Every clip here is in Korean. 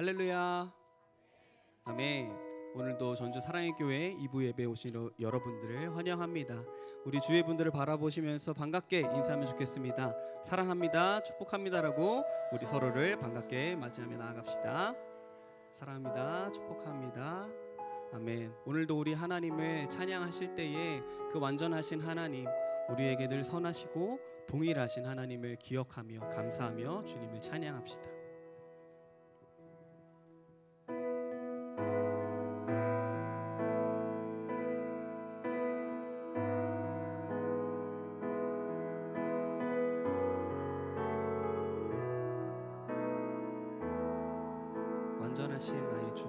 할렐루야. 아멘. 오늘도 전주 사랑의 교회 2부 예배 오신 여러분들을 환영합니다. 우리 주위 분들을 바라보시면서 반갑게 인사하면 좋겠습니다. 사랑합니다. 축복합니다라고 우리 서로를 반갑게 맞이하며 나아갑시다. 사랑합니다. 축복합니다. 아멘. 오늘도 우리 하나님을 찬양하실 때에 그 완전하신 하나님, 우리에게 늘 선하시고 동일하신 하나님을 기억하며 감사하며 주님을 찬양합시다. 완전하신 나의 주.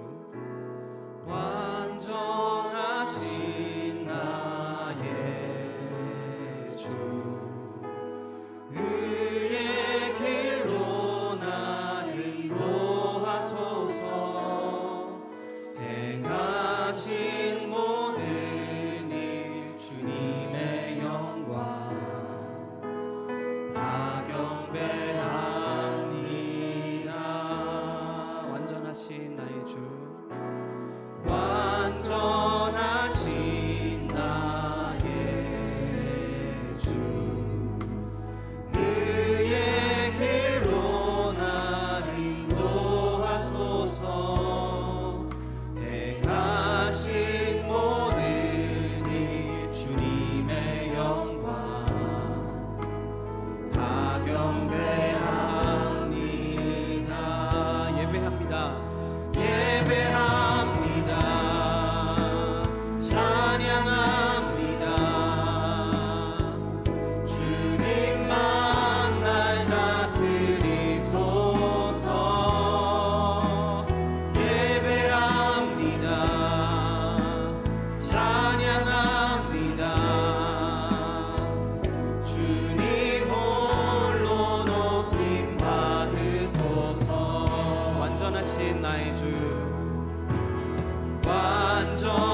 하신 나의 주. 완전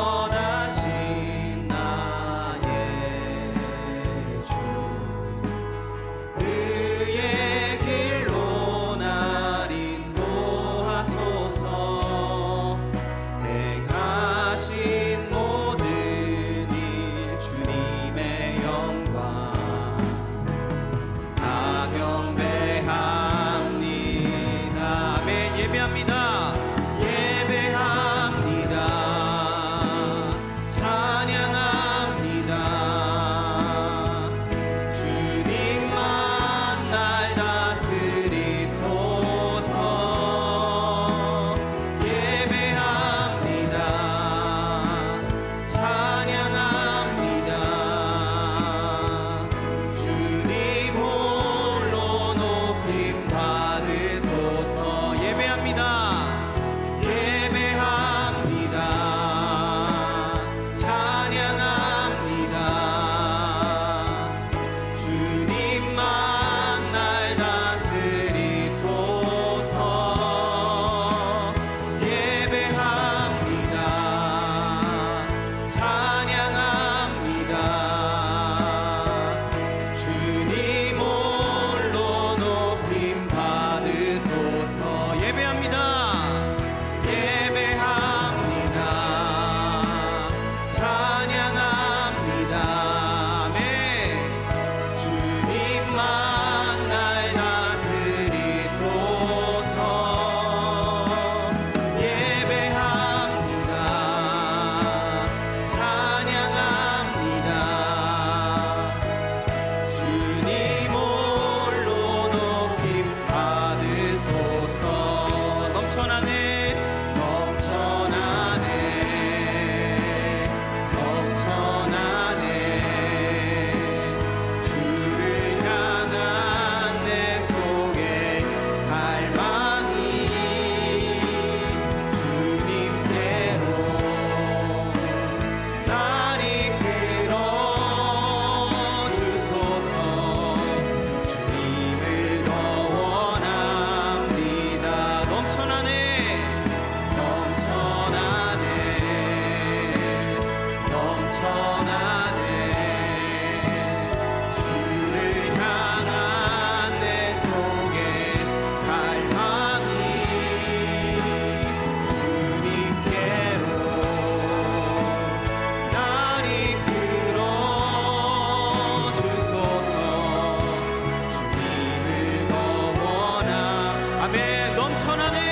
넘쳐나네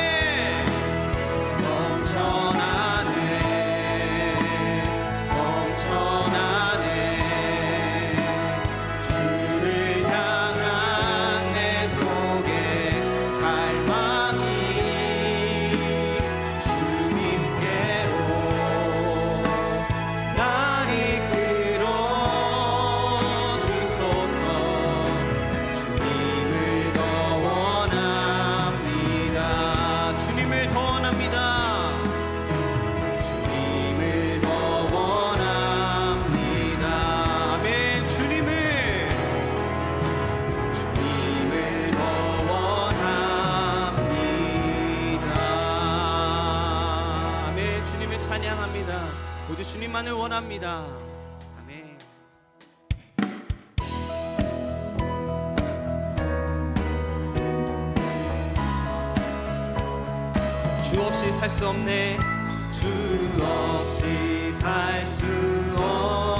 찬양합니다. 오직 주님만을 원합니다. 아멘. 주 없이 살 수 없네. 주 없이 살 수 없네.